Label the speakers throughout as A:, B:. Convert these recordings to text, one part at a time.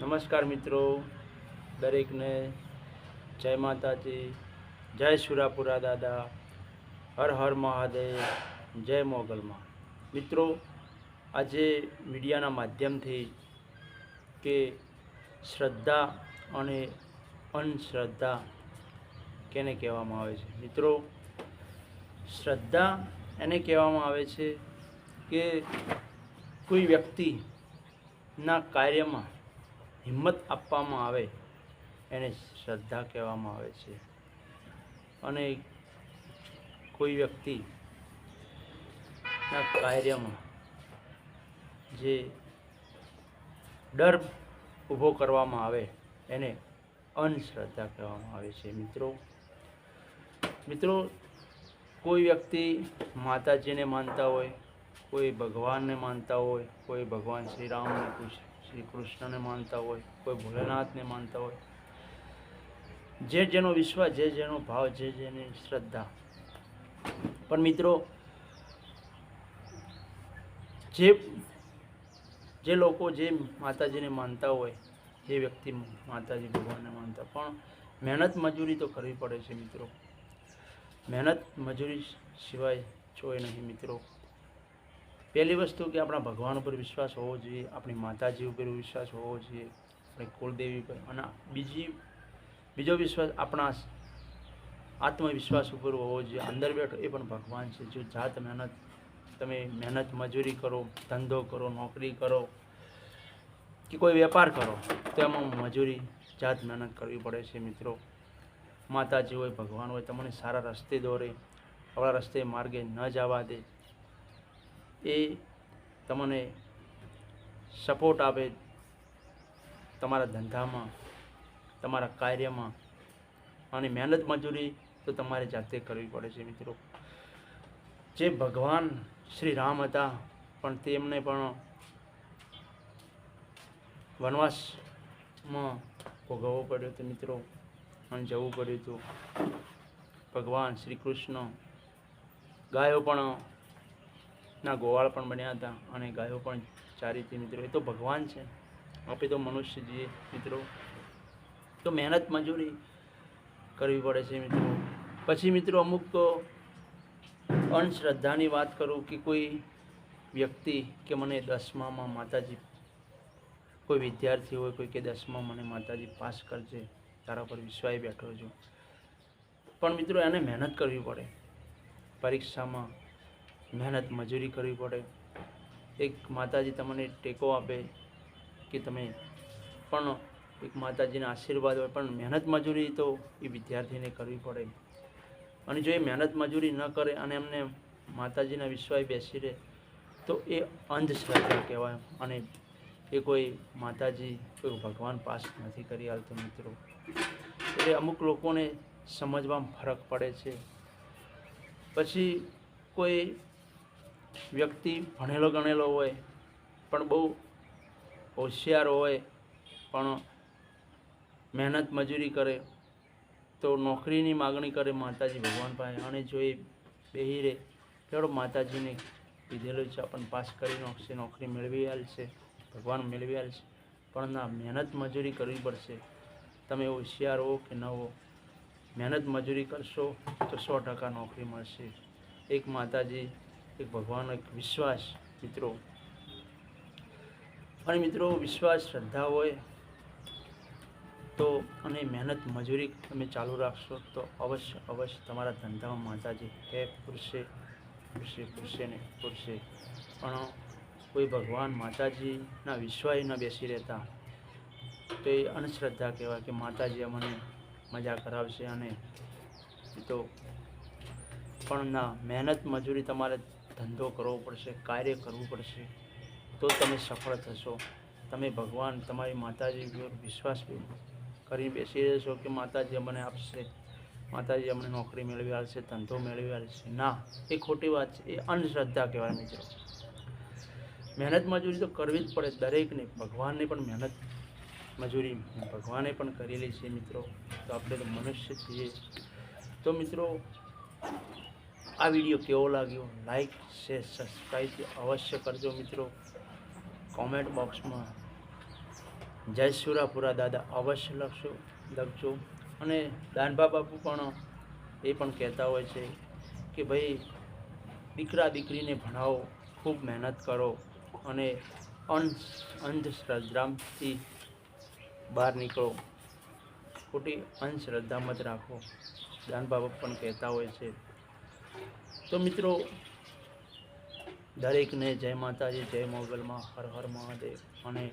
A: નમસ્કાર મિત્રો. દરેકને જય માતાજી, જય સુરાપુરા દાદા, હર હર મહાદેવ, જય મોગલમાં. મિત્રો, આજે મીડિયાના માધ્યમથી કે શ્રદ્ધા અને અંધશ્રદ્ધા કેને કહેવામાં આવે છે? મિત્રો, શ્રદ્ધા એને કહેવામાં આવે છે કે કોઈ વ્યક્તિના કાર્યમાં હિંમત આપવામાં આવે, એને શ્રદ્ધા કહેવામાં આવે છે. અને કોઈ વ્યક્તિના કાર્યમાં જે ડર ઊભો કરવામાં આવે, એને અંધશ્રદ્ધા કહેવામાં આવે છે. મિત્રો મિત્રો, કોઈ વ્યક્તિ માતાજીને માનતા હોય કોઈ ભગવાનને માનતા હોય, કોઈ ભગવાન શ્રી રામને શ્રી કૃષ્ણને માનતા હોય, કોઈ ભોલેનાથને માનતા હોય. જે જેનો વિશ્વાસ જે જેનો ભાવ, જે જેની શ્રદ્ધા. પણ મિત્રો, જે જે લોકો જે માતાજીને માનતા હોય જે વ્યક્તિ માતાજી ભગવાનને માનતા. પણ મહેનત મજૂરી તો કરવી પડે છે મિત્રો. મહેનત મજૂરી સિવાય જોઈ નહીં મિત્રો. પહેલી વસ્તુ કે આપણા ભગવાન ઉપર વિશ્વાસ હોવો જોઈએ, આપણી માતાજી ઉપર વિશ્વાસ હોવો જોઈએ, આપણી કુળદેવી પર અને બીજી, બીજો વિશ્વાસ આપણા આત્મવિશ્વાસ ઉપર હોવો જોઈએ. અંદર બેઠો એ પણ ભગવાન છે. જો જાત મહેનત, તમે મહેનત મજૂરી કરો, ધંધો કરો, નોકરી કરો કે કોઈ વેપાર કરો તો એમાં મજૂરી, જાત મહેનત કરવી પડે છે મિત્રો. માતાજી હોય, ભગવાન હોય, તમને સારા રસ્તે દોરે. આપણા રસ્તે માર્ગે ન જવા દે. એ તમને સપોર્ટ આપે તમારા ધંધામાં, તમારા કાર્યમાં અને મહેનત મજૂરી તો તમારે જાતે કરવી પડે છે મિત્રો. જે ભગવાન શ્રી રામ હતા, પણ તેમને પણ વનવાસમાં ભોગવવો પડ્યો હતો મિત્રો અને જવું પડ્યું હતું. ભગવાન શ્રી કૃષ્ણ ગાયો પણ ના ગોવાળ પણ બન્યા હતા અને ગાયો પણ ચારી હતી મિત્રો. એ તો ભગવાન છે. આપણે તો મનુષ્ય છીએ મિત્રો. તો મહેનત મજૂરી કરવી પડે છે મિત્રો. પછી મિત્રો અમુક તો અંધશ્રદ્ધાની વાત કરું કે કોઈ વ્યક્તિ કે મને દસમામાં માતાજી, કોઈ વિદ્યાર્થી હોય કોઈ કે દસમા મને માતાજી પાસ કરજે, તારા પર વિશ્વાસ બેઠો છું પણ મિત્રો એને મહેનત કરવી પડે. પરીક્ષામાં મહેનત મજૂરી કરવી પડે. એક માતાજી તમને ટેકો આપે કે તમે પણ એક માતાજીના આશીર્વાદ હોય, પણ મહેનત મજૂરી તો એ વિદ્યાર્થીને કરવી પડે. અને જો એ મહેનત મજૂરી ન કરે અને એમને માતાજીના વિશ્વાસ બેસી રહે, તો એ અંધશ્રદ્ધા કહેવાય અને એ કોઈ માતાજી, કોઈ ભગવાન પાસ નથી કરી હાલતો મિત્રો. એટલે અમુક લોકોને સમજવામાં ફરક પડે છે. પછી કોઈ વ્યક્તિ ભણેલો ગણેલો હોય, પણ બહુ હોશિયાર હોય, પણ મહેનત મજૂરી કરે, તો નોકરીની માગણી કરે માતાજી ભગવાન પાસે. અને જો એ બેહી રહે, કેવડો માતાજીને કીધેલું છે આપણને પાસ કરી નાખશે નોકરી મેળવી આલશે, ભગવાન મેળવી આલશે, પણ ના, મહેનત મજૂરી કરવી પડશે. તમે હોશિયાર હો કે ન હો, મહેનત મજૂરી કરશો તો સો ટકા નોકરી મળશે. એક માતાજી એક ભગવાનનો એક વિશ્વાસ મિત્રો. અને મિત્રો, વિશ્વાસ, શ્રદ્ધા હોય તો અને મહેનત, મજૂરી તમે ચાલુ રાખશો તો અવશ્ય અવશ્ય તમારા ધંધામાં માતાજી હે પુરુષે પુરુષે પુરુષે ને પુરુષે પણ કોઈ ભગવાન માતાજીના વિશ્વાસ ન બેસી રહેતા તો એ અંધશ્રદ્ધા કહેવાય કે માતાજી અમને મજા કરાવશે અને તો પણ ના મહેનત, મજૂરી તમારે ધંધો કરવો પડશે, કાર્ય કરવું પડશે, તો તમે સફળ થશો. તમે ભગવાન, તમારી માતાજી વિશ્વાસ કરી બેસી રહેશો કે માતાજી અમને આપશે, માતાજી અમને નોકરી મેળવી આવશે ધંધો મેળવી આવશે ના, એ ખોટી વાત છે. એ અંધશ્રદ્ધા કહેવાય મિત્રો. મહેનત મજૂરી તો કરવી જ પડે દરેકને. ભગવાનને પણ મહેનત મજૂરી ભગવાને પણ કરેલી છે મિત્રો. તો આપણે તો મનુષ્ય છીએ. તો મિત્રો આ વીડિયો કેવો લાગ્યો? લાઈક શેર સબસ્ક્રાઈબ અવશ્ય કરજો મિત્રો. કોમેન્ટ બોક્સમાં જય સુરાપુરા દાદા અવશ્ય લખશો લખજો. અને દાનભા બાપુ પણ એ પણ કહેતા હોય છે કે ભાઈ, દીકરા દીકરીને ભણાવો, ખૂબ મહેનત કરો અને અંધ, અંધશ્રદ્ધાથી બહાર નીકળો. ખોટી અંધશ્રદ્ધા મત રાખો. દાનભા બાપુ પણ કહેતા હોય છે. તો મિત્રો, દરેકને જય માતાજી, જય મોગલમાં, હર હર મહાદેવ. અને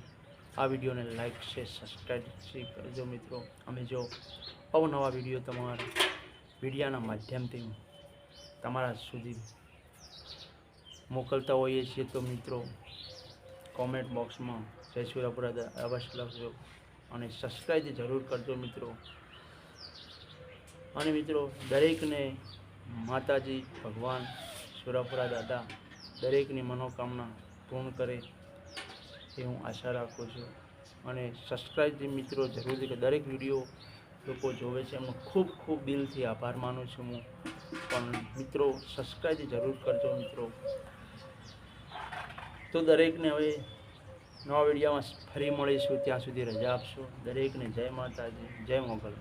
A: આ વિડીયોને લાઈક છે સબસ્ક્રાઈબ કરજો મિત્રો. અમે જો અવનવા વીડિયો તમારા મીડિયાના માધ્યમથી તમારા સુધી મોકલતા હોઈએ છીએ, તો મિત્રો કોમેન્ટ બોક્સમાં જય સુરાપુરા અવશ્ય લખજો અને સબસ્ક્રાઈબ જરૂર કરજો મિત્રો. અને મિત્રો, દરેકને માતાજી, ભગવાન, સુરાપુરા દાદા દરેકની મનોકામના પૂર્ણ કરે એ હું આશા રાખું છું. અને સબસ્ક્રાઈબ મિત્રો જરૂરથી કે દરેક વીડિયો લોકો જોવે છે એમનો ખૂબ ખૂબ દિલથી આભાર માનું છું હું. પણ મિત્રો સબસ્ક્રાઈબ જરૂર કરજો મિત્રો. તો દરેકને હવે નવા વિડીયોમાં ફરી મળીશું, ત્યાં સુધી રજા આપશો. દરેકને જય માતાજી, જય મોગલ.